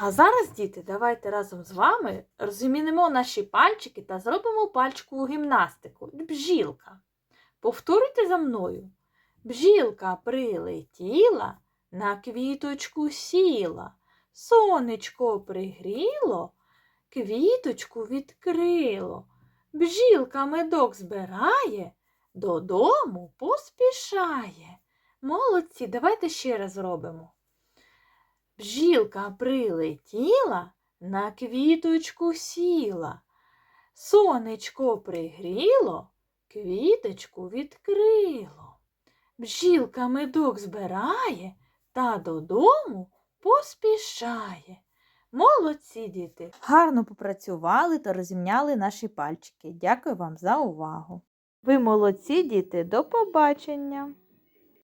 А зараз, діти, давайте разом з вами розмінимо наші пальчики та зробимо пальчикову гімнастику. Бжілка. Повторюйте за мною. Бжілка прилетіла, на квіточку сіла. Сонечко пригріло, квіточку відкрило. Бжілка медок збирає, додому поспішає. Молодці, давайте ще раз зробимо. Бжілка прилетіла, на квіточку сіла. Сонечко пригріло, квіточку відкрило. Бжілка медок збирає та додому поспішає. Молодці діти! Гарно попрацювали та розімняли наші пальчики. Дякую вам за увагу. Ви молодці, діти, до побачення!